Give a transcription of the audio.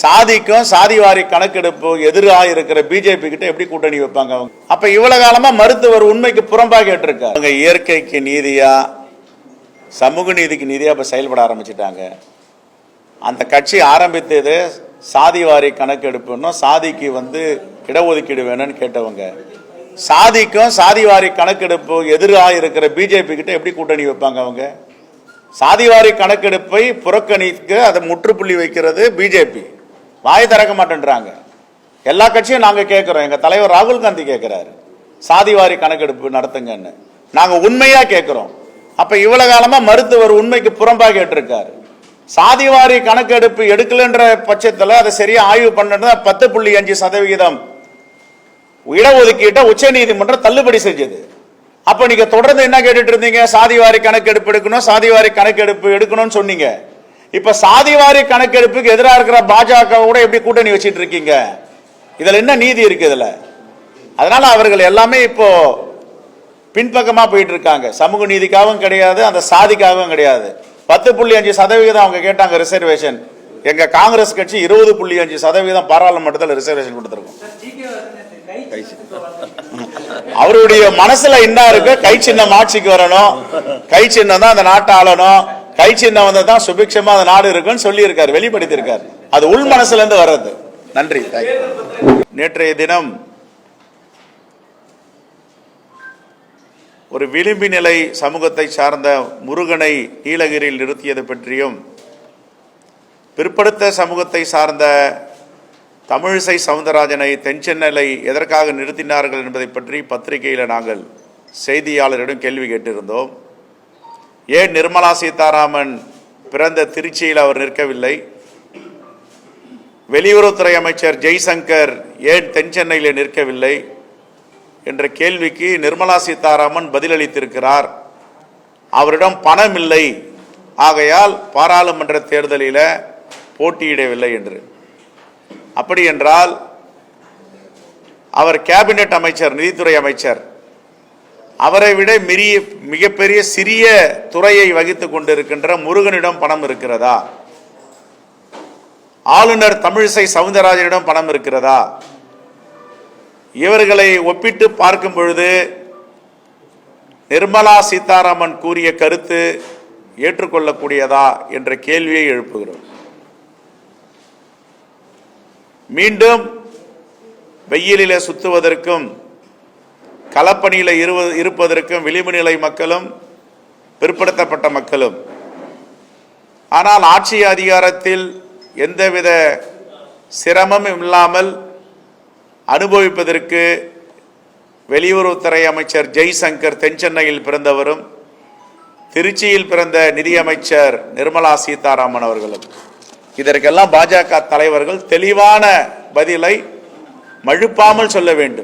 சாதிக்கும் சாதிவாரி கணக்கெடுப்பு எதிராக இருக்கிற பிஜேபி கிட்ட எப்படி கூட்டணி வைப்பாங்க அவங்க? அப்ப இவ்வளவு காலமா மருத்துவர் உண்மைக்கு புறம்பாக கேட்டிருக்காரு. அவங்க இயற்கைக்கு நீதியா சமூக நீதிக்கு நீதியா இப்ப செயல்பட ஆரம்பிச்சிட்டாங்க. அந்த கட்சி ஆரம்பித்தது சாதிவாரி கணக்கெடுப்புன்னும் சாதிக்கு வந்து இடஒதுக்கீடு வேணும்னு கேட்டவங்க. சாதிக்கும் சாதிவாரி கணக்கெடுப்பு எதிராக இருக்கிற பிஜேபி கிட்ட எப்படி கூட்டணி வைப்பாங்க அவங்க? சாதிவாரி கணக்கெடுப்பை புறக்கணிக்க அதை முற்றுப்புள்ளி வைக்கிறது பிஜேபி வாய் திறக்க மாட்டேன்றாங்க. எல்லா கட்சியும் நாங்கள் கேட்குறோம் எங்கள் தலைவர் ராகுல் காந்தி கேட்குறாரு சாதிவாரி கணக்கெடுப்பு நடத்துங்கன்னு. நாங்கள் உண்மையாக கேட்குறோம் அப்போ இவ்வளோ காலமாக மருத்துவர் உண்மைக்கு புறம்பாக கேட்டிருக்காரு. சாதிவாரி கணக்கெடுப்பு எடுக்கலன்ற பட்சத்தில் அதை சரியாக ஆய்வு பண்ணுறது பத்து புள்ளி அஞ்சு சதவிகிதம் இடஒதுக்கீட்டை உச்ச நீதிமன்றம் தள்ளுபடி செஞ்சது. அப்போ நீங்கள் தொடர்ந்து என்ன கேட்டுட்டு இருந்தீங்க? சாதிவாரி கணக்கெடுப்பு எடுக்கணும் சாதிவாரி கணக்கெடுப்பு எடுக்கணும்னு சொன்னீங்க. இப்ப சாதிவாரி கணக்கெடுப்புக்கு எதிராக இருக்கிற பாஜக கூட எப்படி கூட்டணி வச்சிட்டு இருக்கீங்க? இதுல என்ன நீதி இருக்கு இதுல? அதனால அவர்கள் எல்லாமே இப்போ பின்பக்கமா போயிட்டு இருக்காங்க. சமூக நீதிக்காகவும் கிடையாது அந்த சாதிக்காகவும் கிடையாது. பத்து புள்ளி அஞ்சு சதவிகிதம் அவங்க கேட்டாங்க ரிசர்வேஷன் எங்க காங்கிரஸ் கட்சி இருபது புள்ளி அஞ்சு சதவீதம் பாராளுமன்றத்தில் ரிசர்வேஷன் கொடுத்துருக்கோம். அவருடைய மனசுல என்ன இருக்கு? கை சின்னம் ஆட்சிக்கு வரணும். கை சின்னம் தான் அந்த நாட்டை ஆளணும். கை சின்னம் வந்தது தான் சுபிக்ஷமா அந்த நாடு இருக்குன்னு சொல்லியிருக்காரு இருக்காரு அது உள் மனசுல இருந்து வர்றது. நன்றி. நேற்றைய தினம் ஒரு விளிம்பு நிலை சமூகத்தை சார்ந்த முருகனை நீலகிரியில் நிறுத்தியது பற்றியும் பிற்படுத்த சமூகத்தை சார்ந்த தமிழிசை சவுந்தரராஜனை தென்சென்னையில் எதற்காக நிறுத்தினார்கள் என்பதை பற்றி பத்திரிகையில் நாங்கள் செய்தியாளரிடம் கேள்வி கேட்டிருந்தோம். ஏன் நிர்மலா சீதாராமன் பிறந்த திருச்சியில் அவர் நிற்கவில்லை? வெளியுறவுத்துறை அமைச்சர் ஜெய்சங்கர் ஏன் தென் சென்னையில் நிற்கவில்லை? என்ற கேள்விக்கு நிர்மலா சீதாராமன் பதிலளித்திருக்கிறார். அவரிடம் பணம் இல்லை. ஆகையால் பாராளுமன்ற தேர்தலில் போட்டியிடவில்லை என்று. அப்படி என்றால் அவர் கேபினெட் அமைச்சர் நிதித்துறை அமைச்சர் அவரை விட மிரிய மிகப்பெரிய சிறிய துறையை வகித்துக் கொண்டிருக்கின்ற முருகனிடம் பணம் இருக்கிறதா? ஆளுநர் தமிழிசை சவுந்தரராஜனிடம் பணம் இருக்கிறதா? இவர்களை ஒப்பிட்டு பார்க்கும் பொழுது நிர்மலா சீதாராமன் கூறிய கருத்து ஏற்றுக்கொள்ளக்கூடியதா என்ற கேள்வியை எழுப்புகிறோம். மீண்டும் வெயிலிலே சுத்துவதற்கும் களப்பணியில் இருவ- இருப்பதற்கும் விளிம்பு நிலை மக்களும் பிற்படுத்தப்பட்ட மக்களும். ஆனால் ஆட்சி அதிகாரத்தில் எந்தவித சிரமமும் இல்லாமல் அனுபவிப்பதற்கு வெளியுறவுத்துறை அமைச்சர் ஜெய்சங்கர் தென்சென்னையில் பிறந்தவரும் திருச்சியில் பிறந்த நிதியமைச்சர் நிர்மலா சீதாராமன் அவர்களும். இதற்கெல்லாம் பாஜக தலைவர்கள் தெளிவான பதிலை மழுப்பாமல் சொல்ல வேண்டும்.